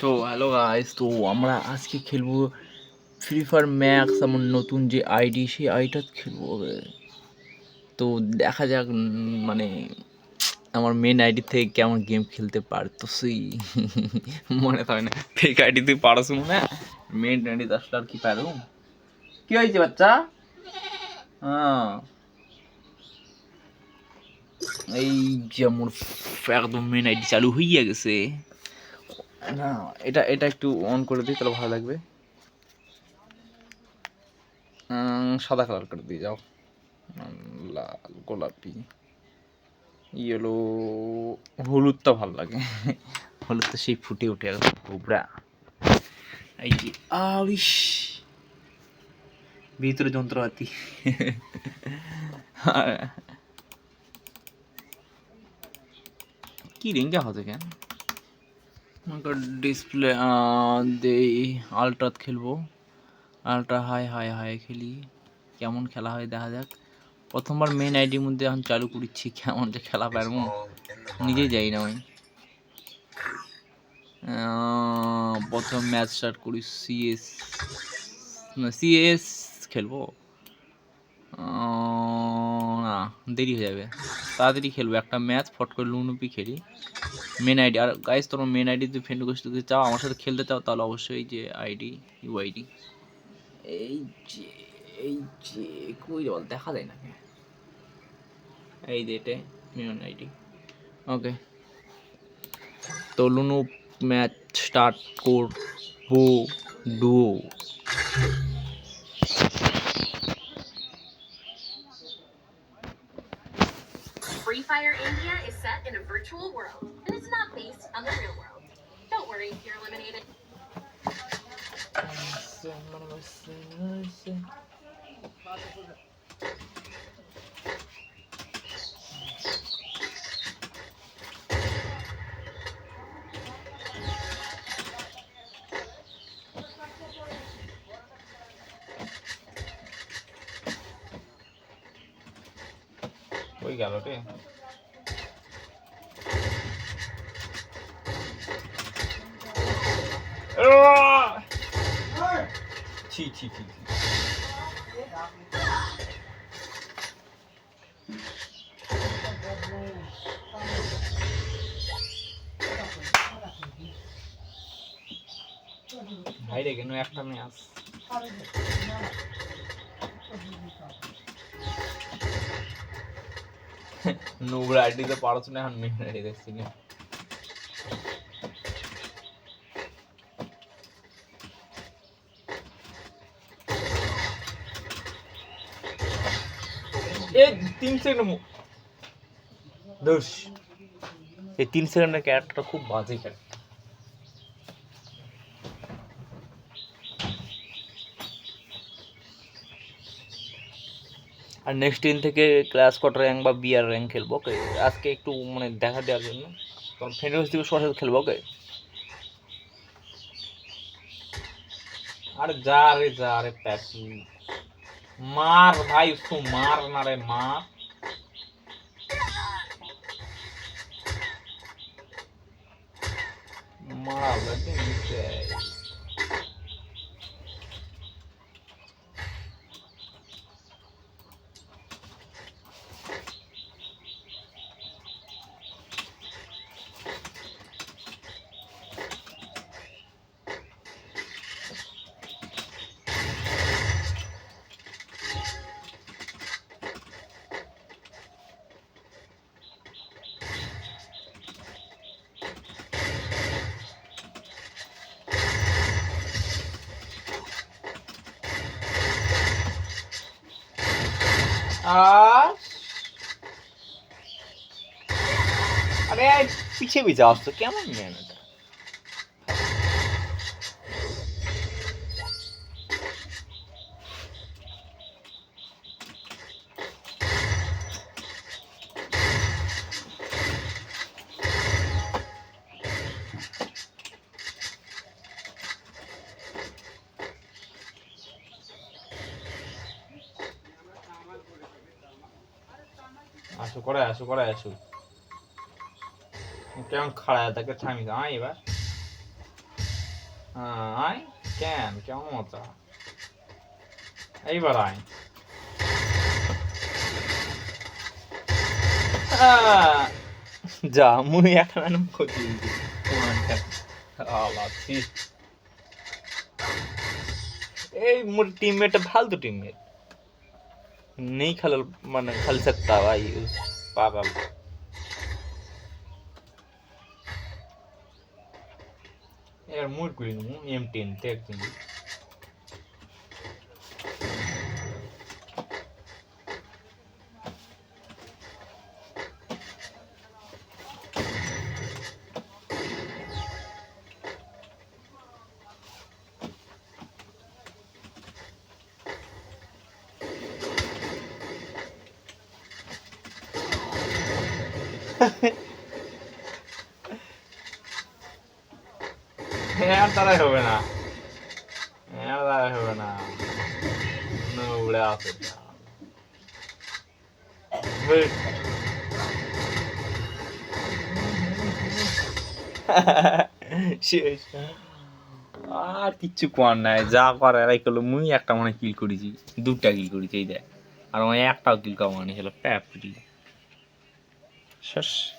তো hello guys তো আমরা আজকে খেলব ফ্রি ফায়ার ম্যাক্স আমার নতুন যে আইডি সেই আইডিটা খেলব তো দেখা যাক মানে আমার মেন আইডি থেকে কেমন গেম খেলতে পারতো সেই মনে হয় না ফেক আইডি তুই পারস মনে? মেন আইডি আসলে আর কি পারো? কি হয়েছে বাচ্চা? হ্যাঁ। এই যে আমার একদম মেন আইডি চালু হইয়া গেছে। না এটা এটা একটু অন করে দিই তাহলে ভালো লাগবে। সাদা কালার করে দিয়ে যাও। লাল গোলাপি ইয়েলো হলুদটা ভালো লাগে। হলুদটা সেই ফুটে উঠে একদম গোবরা এই যে আলিশ! ভিতরে যন্ত্রপাতি। কি রেঞ্জা হতে কেন? ডিসপ্লে দেই আলট্রাত খেলব। আলট্রা হাই হাই হাই খেলি। কেমন খেলা হয় দেখা যাক। প্রথমবার মেন আইডির মধ্যে এখন চালু করছি। কেমন যে খেলা পারব। নিজে যাই না আমি। প্রথম ম্যাচ স্টার্ট করি সিএস না সিএস খেলব। না, দেরি হয়ে যাবে। তাড়াতাড়ি খেলব। একটা ম্যাচ ফট করে লুনুপি খেলি। মেন আইডি আর গাইস তোমার মেন আইডি যদি ফ্রেন্ড রিকোয়েস্ট দিতে চাও আমার সাথে খেলতে চাও তাহলে অবশ্যই যে আইডি ইউ আইডি এই যে এই যে কই বল দেখা যায় না? এই যে এটা মেন আইডি ওকে তো লুনু ম্যাচ স্টার্ট করব duo Free Fire India is set in a virtual world, and it's not based on the real world. Don't worry you're eliminated. গেল রে ছি ছি ছি। ভাই রে কেন একটা ম্যাচ নোংরা కూడా అడ్డీతో দেখছি না এ তিন এই তিন সেকেন্ডের ক্যারেক্টারটা খুব বাজে ক্যারেক্টার আর নেক্সট দিন থেকে ক্লাস কট র্যাঙ্ক বা বিআর র্যাঙ্ক খেলব ওকে আজকে একটু মানে দেখা দেওয়ার জন্য। কারণ ফ্রেন্ডের থেকে সরাসরি খেলব ওকে আরে যা রে যা রে প্যাসি মার ভাই তো মার না রে, মার। মারা লাগে আর পিছিয়ে পিছিয়ে আসতো কেমন ম্যান আসো, করে আসো করে আসো। কেমন খাড়ায় তাকে থামি আয় এবার। আয়। কেন? কেমন মজা? এইবার আয়। যা মুনি একটা ম্যাডাম ক্ষতি আলাদা এই মোর টিমমেট ফালতু টিমমেট नहीं खेल মানে खेल सकता भाई उस पागल यार मूड कोई नहीं एम टेन टेक আর তারাই হবে না। আর তারাই হবে না। উড়ে আসে আর কিচ্ছু কর নাই, যা করে এরাই করল। মুই একটা মনে কিল করেছি দুটা কিল করেছি, এই দেখ। আর আমার একটাও কিল কমানি ছিল প্যাপড়ি। 确实。